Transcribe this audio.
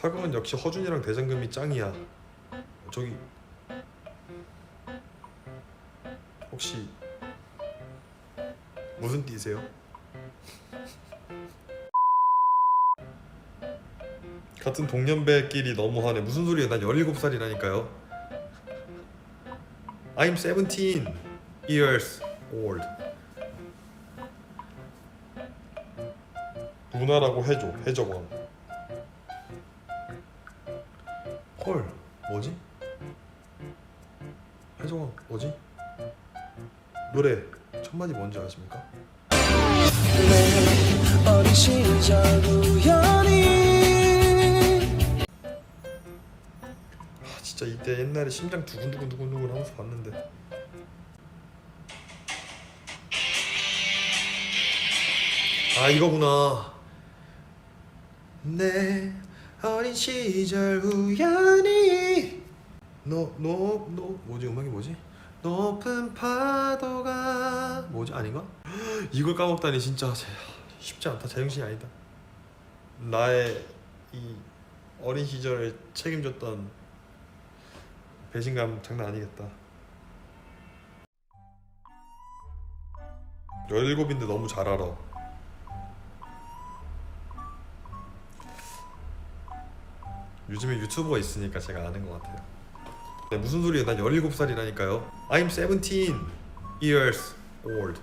사극은 역시 허준이랑 대장금이 짱이야. 저기 혹시 무슨 띠세요? 같은 동년배끼리 너무하네. 무슨 소리야? 난 17살이라니까요. I'm 17 years old. 누나라고 해줘. 해적왕. 헐. 뭐지? 해적왕 뭐지? 노래 첫 마디 뭔지 아십니까? 아 진짜 이때 옛날에 심장 두근두근 두근두근 하면서 봤는데 아 이거구나 내 어린 시절 우연히 너너너 뭐지 음악이 뭐지 높은 파도가 뭐지 아닌가 이걸 까먹다니 진짜 제- 쉽지 않다 제정신이 아니다 나의 이 어린 시절을 책임졌던 배신감 장난 아니겠다. 17인데 너무 잘 알아. 요즘에 유튜버가 있으니까 제가 아는 것 같아요. 네, 무슨 소리예요? 난 17살이라니까요. I'm 17 years old.